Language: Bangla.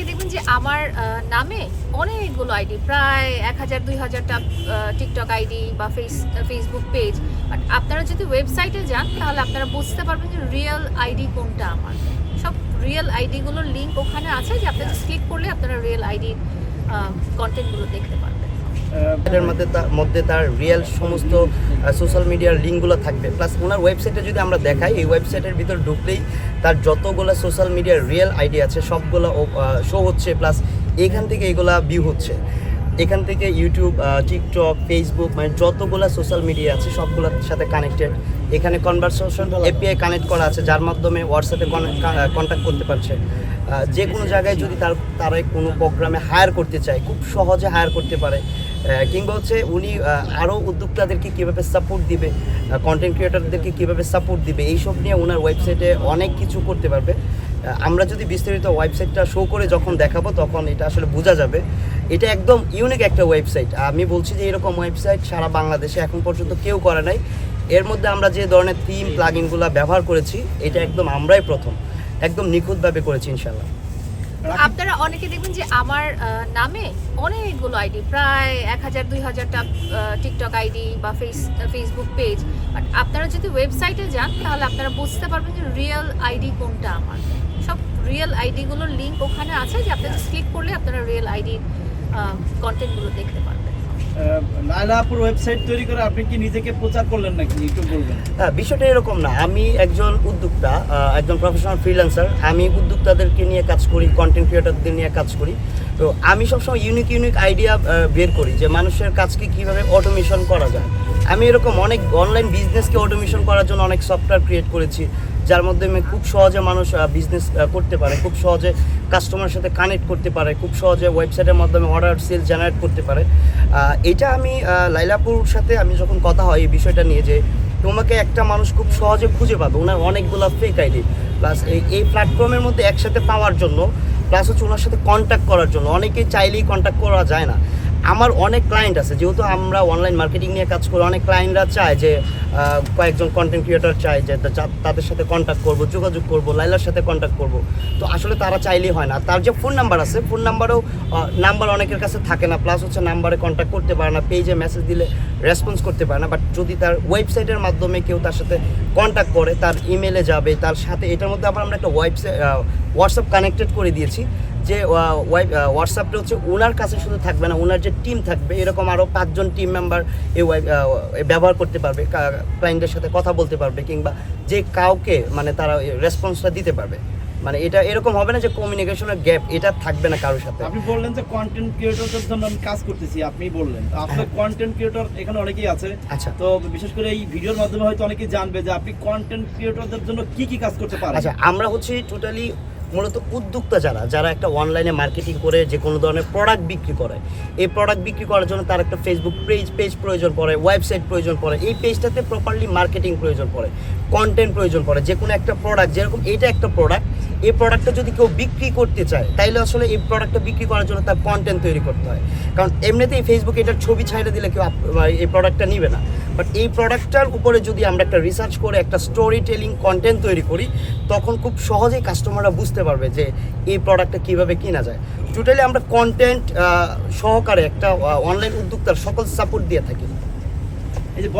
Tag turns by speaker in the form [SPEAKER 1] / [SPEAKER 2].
[SPEAKER 1] অনেকে দেখবেন যে আমার নামে অনেকগুলো আইডি প্রায় এক হাজার, দুই হাজারটা টিকটক আইডি বা ফেস ফেসবুক পেজ বাট আপনারা যদি ওয়েবসাইটে যান, তাহলে আপনারা বুঝতে পারবেন যে রিয়েল আইডি কোনটা আমার। সব রিয়েল আইডিগুলোর লিঙ্ক ওখানে আছে যে আপনারা ক্লিক করলে আপনারা রিয়েল আইডির কন্টেন্টগুলো দেখতে পারবেন।
[SPEAKER 2] এটার মধ্যে তার মধ্যে তার রিয়েল সমস্ত সোশ্যাল মিডিয়ার লিঙ্কগুলো থাকবে। প্লাস ওনার ওয়েবসাইটে যদি আমরা দেখাই এই ওয়েবসাইটের ভিতর ঢুকলেই তার যতগুলো সোশ্যাল মিডিয়ার রিয়েল আইডি আছে সবগুলো শো হচ্ছে প্লাস এখান থেকে এগুলা ভিউ হচ্ছে। এখান থেকে ইউটিউব টিকটক ফেসবুক মানে যতগুলো সোশ্যাল মিডিয়া আছে সবগুলোর সাথে কানেক্টেড এখানে কনভারসেশন এপিআই কানেক্ট করা আছে যার মাধ্যমে হোয়াটসঅ্যাপে কন্ট্যাক্ট করতে পারছে। যে কোনো জায়গায় যদি তার তারা কোনো প্রোগ্রামে হায়ার করতে চায় খুব সহজে হায়ার করতে পারে। কিংবা হচ্ছে উনি আরও উদ্যোক্তাদেরকে কীভাবে সাপোর্ট দিবে কন্টেন্ট ক্রিয়েটারদেরকে কীভাবে সাপোর্ট দিবে, এইসব নিয়ে ওনার ওয়েবসাইটে অনেক কিছু করতে পারবে। আমরা যদি বিস্তারিত ওয়েবসাইটটা শো করে যখন দেখাবো, তখন এটা আসলে বোঝা যাবে। এটা একদম ইউনিক একটা ওয়েবসাইট আমি বলছি যে এরকম ওয়েবসাইট সারা বাংলাদেশে এখন পর্যন্ত কেউ করে নাই। এর মধ্যে আমরা যে ধরনের থিম প্লাগইনগুলো ব্যবহার করেছি, এটা একদম আমরাই প্রথম। একদম নিখুঁতভাবে করেছি ইনশাল্লাহ
[SPEAKER 1] আপনারা অনেকে দেখবেন যে আমার নামে অনেকগুলো আইডি প্রায় এক হাজার, দুই হাজারটা টিকটক আইডি বা ফেস ফেসবুক পেজ বাট আপনারা যদি ওয়েবসাইটে যান, তাহলে আপনারা বুঝতে পারবেন যে রিয়েল আইডি কোনটা আমার। সব রিয়েল আইডিগুলোর লিঙ্ক ওখানে আছে যে আপনারা ক্লিক করলে আপনারা রিয়েল আইডির কন্টেন্টগুলো দেখতে পারবেন।
[SPEAKER 3] লায়লাপুর ওয়েবসাইট তৈরি করে আপনি কি নিজেকে প্রচার করলেন নাকি? বলবেন।
[SPEAKER 2] হ্যাঁ বিষয়টা এরকম না। আমি একজন উদ্যোক্তা একজন প্রফেশনাল ফ্রিল্যান্সার আমি উদ্যোক্তাদেরকে নিয়ে কাজ করি কন্টেন্ট ক্রিয়েটরদের নিয়ে কাজ করি। তো আমি সবসময় ইউনিক ইউনিক আইডিয়া বের করি যে মানুষের কাজকে কীভাবে অটোমেশন করা যায়। আমি এরকম অনেক অনলাইন বিজনেসকে অটোমেশন করার জন্য অনেক সফটওয়্যার ক্রিয়েট করেছি। যার মাধ্যমে খুব সহজে মানুষ বিজনেস করতে পারে, খুব সহজে কাস্টমারের সাথে কানেক্ট করতে পারে, খুব সহজে ওয়েবসাইটের মাধ্যমে অর্ডার সেল জেনারেট করতে পারে। এটা আমি লাইলাপুর সাথে আমি যখন কথা হয় এই বিষয়টা নিয়ে যে তোমাকে একটা মানুষ খুব সহজে খুঁজে পাবে, ওনার অনেকগুলো ফেক আইডি প্লাস এই এই প্ল্যাটফর্মের মধ্যে একসাথে পাওয়ার জন্য প্লাস হচ্ছে ওনার সাথে কন্ট্যাক্ট করার জন্য, অনেকেই চাইলেই কন্ট্যাক্ট করা যায় না। আমার অনেক ক্লায়েন্ট আছে, যেহেতু আমরা অনলাইন মার্কেটিং নিয়ে কাজ করি, অনেক ক্লায়েন্টরা চায় যে কয়েকজন কন্টেন্ট ক্রিয়েটার চায় যে তাদের সাথে কন্ট্যাক্ট করব, যোগাযোগ করব, লাইলার সাথে কন্ট্যাক্ট করব। তো আসলে তারা চাইলেই হয় না। তার যে ফোন নাম্বার আছে ফোন নাম্বারও নাম্বার অনেকের কাছে থাকে না প্লাস হচ্ছে নাম্বারে কন্ট্যাক্ট করতে পারে না পেজে মেসেজ দিলে রেসপন্স করতে পারে না বাট যদি তার ওয়েবসাইটের মাধ্যমে কেউ তার সাথে কন্ট্যাক্ট করে, তার ইমেলে যাবে, তার সাথে, এটার মধ্যে আবার আমরা একটা ওয়েবসাইট হোয়াটসঅ্যাপ কানেক্টেড করে দিয়েছি। যে হোয়াটসঅ্যাপটা হচ্ছে ওনার কাছে শুধু থাকবে না ওনার যে টিম থাকবে এরকম আরও পাঁচজন টিম মেম্বার এই ব্যবহার করতে পারবে ক্লায়েন্টের সাথে কথা বলতে পারবে কিংবা যে কাউকে মানে তারা রেসপন্সটা দিতে পারবে। মানে এটা এরকম হবে না যে কমিউনিকেশনের গ্যাপ এটা থাকবে না কারোর সাথে।
[SPEAKER 3] আপনি বললেন যে কন্টেন্ট ক্রিয়েটরদের জন্য আমি কাজ করতেছি আপনি বললেন। তো আসলে কন্টেন্ট ক্রিয়েটর এখানে অনেকেই আছে।
[SPEAKER 2] আচ্ছা।
[SPEAKER 3] তো বিশেষ করে এই ভিডিওর মাধ্যমে হয়তো অনেকেই জানবে যে আপনি কন্টেন্ট ক্রিয়েটরদের জন্য কি কি কাজ করতে পারেন।
[SPEAKER 2] আচ্ছা আমরা হচ্ছে টোটালি মূলত উদ্যোক্তা যারা যারা একটা অনলাইনে মার্কেটিং করে যে কোনো ধরনের প্রোডাক্ট বিক্রি করে। এই প্রোডাক্ট বিক্রি করার জন্য তার একটা ফেসবুক পেজ পেজ প্রয়োজন পড়ে ওয়েবসাইট প্রয়োজন পড়ে, এই পেজটাতে প্রপারলি মার্কেটিং প্রয়োজন পড়ে কন্টেন্ট প্রয়োজন পড়ে, যে কোনো একটা প্রোডাক্ট যেরকম এটা একটা প্রোডাক্ট এই প্রোডাক্টটা যদি কেউ বিক্রি করতে চায়, তাইলে আসলে এই প্রোডাক্টটা বিক্রি করার জন্য তার কন্টেন্ট তৈরি করতে হয়। কারণ এমনিতেই ফেসবুকে এটার ছবি ছাইড়ে দিলে কেউ এই প্রোডাক্টটা নিবে না। বাট এই প্রোডাক্টটার উপরে যদি আমরা একটা রিসার্চ করে, একটা স্টোরি টেলিং কন্টেন্ট তৈরি করি, তখন খুব সহজেই কাস্টমাররা বুঝতে পারবে যে এই প্রোডাক্টটা কীভাবে কিনা যায়। টোটালি আমরা কন্টেন্ট সহকারে একটা অনলাইন উদ্যোক্তার সকল সাপোর্ট দিয়ে থাকি।
[SPEAKER 3] এই যে